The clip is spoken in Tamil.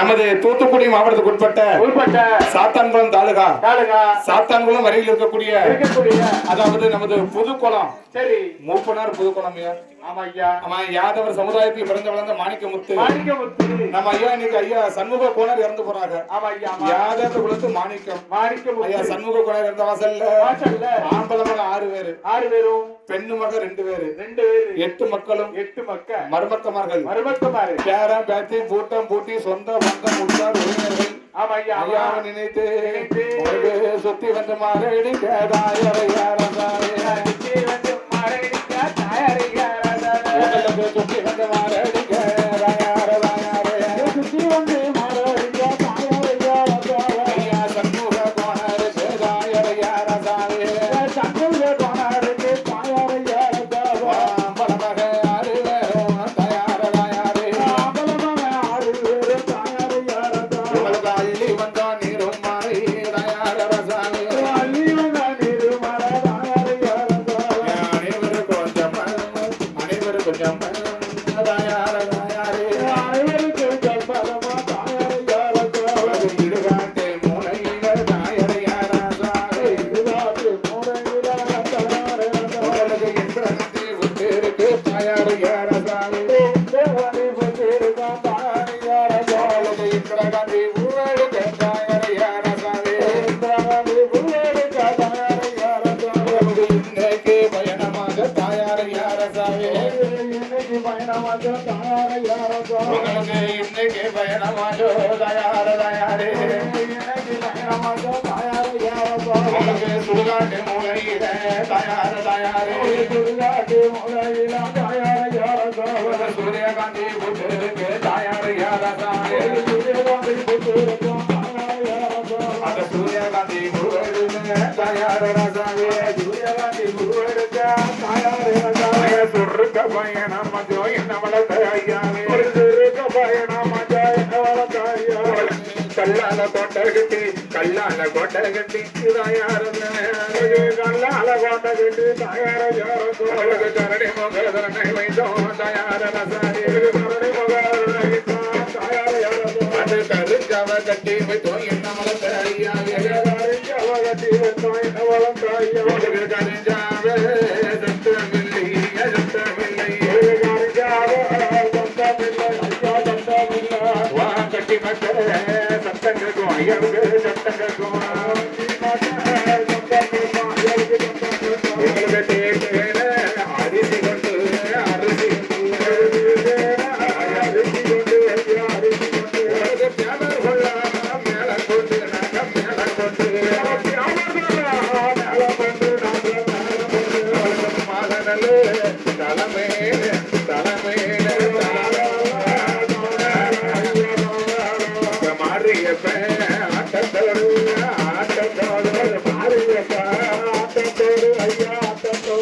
நமது தூத்துக்குடி மாவட்டத்துக்கு உட்பட்ட உள்பட்ட சாத்தான்குளம் தாலுகா. தாலுகா. சாத்தான்குளம் வரையில் இருக்கக்கூடிய அதாவது நமது புதுக்குளம். சரி. மூப்பனார் புதுக்குளம் ஐயா. ஆமா ஐயா. ஆமா யாதவர் சமுதாயத்தில் பிறந்து வளர்ந்த மாணிக்கமுத்து. மாணிக்கமுத்து. நம்ம ஐயா இன்னைக்கு ஐயா சண்முக கோணர் இறந்து போறாங்க. ஆமா ஐயா ஆமா. யாதவ குலத்து மாணிக்கம். ஐயா மாணிக்கமுத்து சண்முக கோணர் இருந்த வாசல்ல வாசல்ல. ஆம்பள ஆறு பேரு. ஆறு பேரும் பெண்ணு மக ரெண்டு பேரு. ரெண்டு பேரு. எட்டு மக்களும் எட்டு மக்கள். மருமக்கமார்கள் மருமக்கமாரு பேரன் பேத்தி கூட்டம் பூட்டி சொந்த பந்தம் உற்றார் உறவினர்கள். ஐயாவை நினைத்து சுத்தி வந்து கேதாயரையாரசாரே சுத்தி jump இன்னைக்கு பயணமாக தாயாரையா ராஜாவே. உங்களுக்கு இன்னைக்கு பயணமாக தயார தயாரே இன்னைக்கு பயணமாக தாயாரையா ராஜாவே. உங்களுக்கு சுடுகாட்டு மூலையில தயார தயாரே சுடுகாட்டு மூலையில தாயாரையா ராஜாவே. சூரியகாந்தி புத்தருக்கு தயாரையாரசாமி சூரியகாந்தி புத்திருக்கும் தாயாரையா ராஜாவே. அந்த சூரியகாந்தி முருகனுக்கு தயார ரசாமி சூரியகாந்தி குருவெடுக்க தாயாரையா ராஜாவே. சுருக்க பயணம் மஜோ என்ன வளர்த்த ஐயாவே ஒரு சிறுக பயணம் அஜா என்னவள தாயாரே. கல்லால கோட்டை கட்டி கல்லால கோட்டை கட்டி கல்லால கோட்டை கட்டி தாயாரையா ராஜாவே. கரடி முகதரனை வைத்தோம் தயார ரசாமி கருணை மகாருணைத்தான் தாயாரையா ராஜாவே. அது கருஞ்சவ கட்டி வைத்தோம் என்ன வளர்த்த ஐயாவே கருணை அவகத்தி வெந்தோம் என்னவள தாயாரே. உங்களுக்கு கருஞ்சாவே ஆண்டி மக்கள் சத்தங்களுக்கும் அயவுக்கு சத்தங்களுக்கும் எங்களுக்கு தேர்தல் அரிசி É, é.